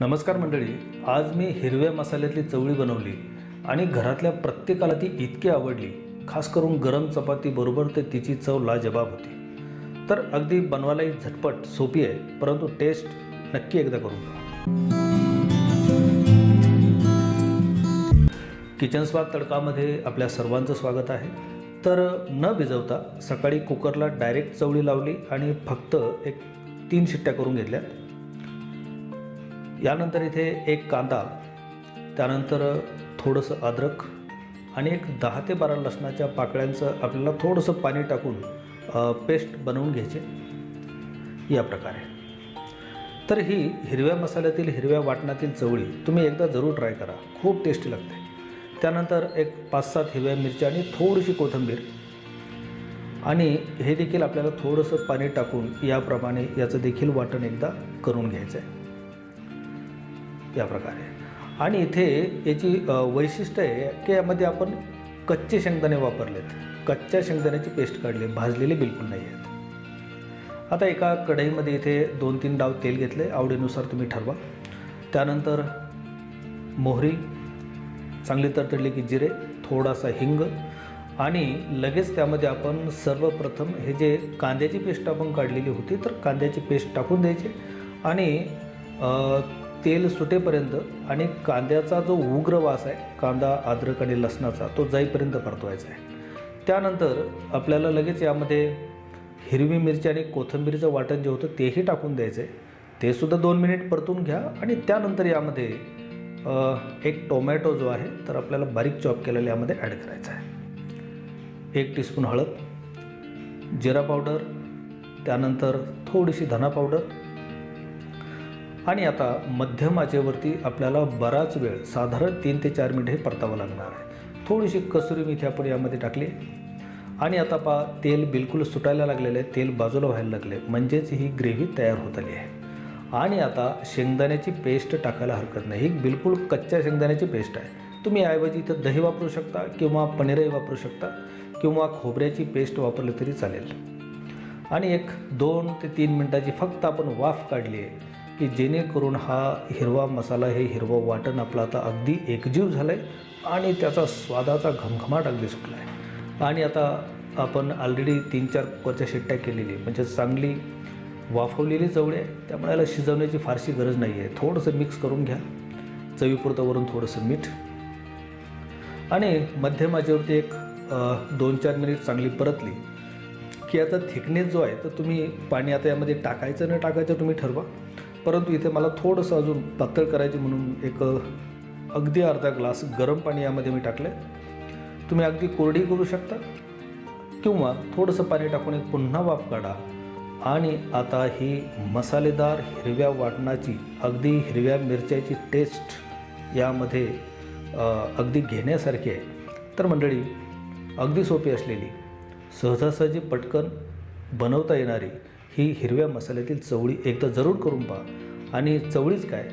नमस्कार मंडळी आज मी हिरव्या मसाल्यातली चवळी बनवली आणि घरातल्या प्रत्येकाला ती इतकी आवडली खास करून गरम चपाती बरोबर तिची चव लाजबाब होती. तर अगदी बनवायलाही झटपट सोपी आहे परंतु टेस्ट नक्की एकदा करून पहा. किचन स्वाद तडकामध्ये आपल्या सर्वांचं स्वागत आहे. तर न भिजवता सकाळी कुकरला डायरेक्ट चवळी लावली आणि फक्त एक तीन शिट्ट्या करून घेतल्या यानंतर इथे एक कांदा त्यानंतर थोडंसं अद्रक आणि एक दहा ते बारा लसणाच्या पाकळ्यांचं आपल्याला थोडंसं पाणी टाकून पेस्ट बनवून घ्यायचे. या प्रकारे. तर ही हिरव्या मसाल्यातील हिरव्या वाटणातील चवळी तुम्ही एकदा जरूर ट्राय करा. खूप टेस्टी लागते. त्यानंतर एक पाच सात हिरव्या मिरच्या आणि थोडीशी कोथिंबीर. आणि हे देखील आपल्याला थोडंसं पाणी टाकून याप्रमाणे याचं देखील वाटण एकदा करून घ्यायचं आहे या प्रकारे. आणि इथे याची वैशिष्ट्य आहे की यामध्ये आपण कच्चे शेंगदाणे वापरलेत. कच्च्या शेंगदाण्याची पेस्ट काढली भाजलेले बिलकुल नाही आहेत. आता एका कढईमध्ये इथे दोन तीन डाव तेल घेतले आवडीनुसार तुम्ही ठरवा. त्यानंतर मोहरी चांगली तरतडली की जिरे थोडासा हिंग आणि लगेच त्यामध्ये आपण सर्वप्रथम हे जे कांद्याची पेस्ट आपण काढलेली होती तर कांद्याची पेस्ट टाकून द्यायची आणि तेल सुटेपर्यंत आणि कांद्याचा जो उग्र वास आहे कांदा अद्रक आणि लसणाचा तो जाईपर्यंत परतवायचा आहे. त्यानंतर आपल्याला लगेच यामध्ये हिरवी मिरची आणि कोथिंबीरचं वाटण जे होतं तेही टाकून द्यायचं आहे ते सुद्धा दोन मिनिट परतून घ्या आणि त्यानंतर यामध्ये एक टोमॅटो जो आहे तर आपल्याला बारीक चॉप केलेला यामध्ये ॲड करायचा आहे. एक टीस्पून हळद जिरा पावडर त्यानंतर थोडीशी धना पावडर आणि आता मध्यम आचेवरती आपल्याला बराच वेळ साधारण तीन ते चार मिनिट हे परतावं लागणार आहे. थोडीशी कसुरी मेथी आपण यामध्ये टाकली. आणि आता पा तेल बिलकुल सुटायला लागलेलं आहे तेल बाजूला व्हायला लागले म्हणजेच ही ग्रेव्ही तयार होत आली आहे. आणि आता शेंगदाण्याची पेस्ट टाकायला हरकत नाही. ही बिलकुल कच्च्या शेंगदाण्याची पेस्ट आहे. तुम्ही ऐवजी इथं दही वापरू शकता किंवा पनीरही वापरू शकता किंवा खोबऱ्याची पेस्ट वापरली तरी चालेल. आणि एक दोन ते तीन मिनटाची फक्त आपण वाफ काढली आहे. की जेणेकरून हा हिरवा मसाला हे हिरवं वाटण आपलं आता अगदी एकजीव झालं आहे आणि त्याचा स्वादाचा घमघमाट अगदी सुटला आहे आणि आता आपण ऑलरेडी तीन चार कुकरच्या शिट्ट्या केलेली आहे. म्हणजे चांगली वाफवलेली चवळी आहे. त्यामुळे याला शिजवण्याची फारशी गरज नाही आहे थोडंसं मिक्स करून घ्या. चवीपुरतं वरून थोडंसं मीठ. आणि मध्यम एक दोन चार मिनिट चांगली परतली की आता थिकनेस जो आहे तर तुम्ही पाणी आता यामध्ये टाकायचं न टाकायचं तुम्ही ठरवा. परंतु इथे मला थोडंसं अजून पातळ करायचे म्हणून एक अगदी अर्धा ग्लास गरम पाणी यामध्ये मी टाकलं आहे तुम्ही अगदी कोरडी करू शकता किंवा थोडंसं पाणी टाकून एक पुन्हा वाफ काढा. आणि आता ही मसालेदार हिरव्या वाटणाची अगदी हिरव्या मिरच्याची टेस्ट यामध्ये अगदी घेण्यासारखी आहे. तर मंडळी अगदी सोपी असलेली सहजासहजी पटकन बनवता येणारी ही हिरव्या मसाल्यातील चवळी एकदा जरूर करून पहा. आणि चवळीच काय?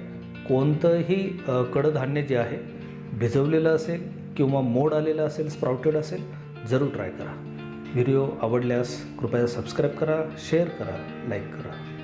कोणतंही कडधान्य जे आहे भिजवलेलं असेल किंवा मोड आलेलं असेल स्प्राउटेड असेल जरूर ट्राय करा. व्हिडिओ आवडल्यास कृपया सबस्क्राईब करा शेअर करा लाईक करा.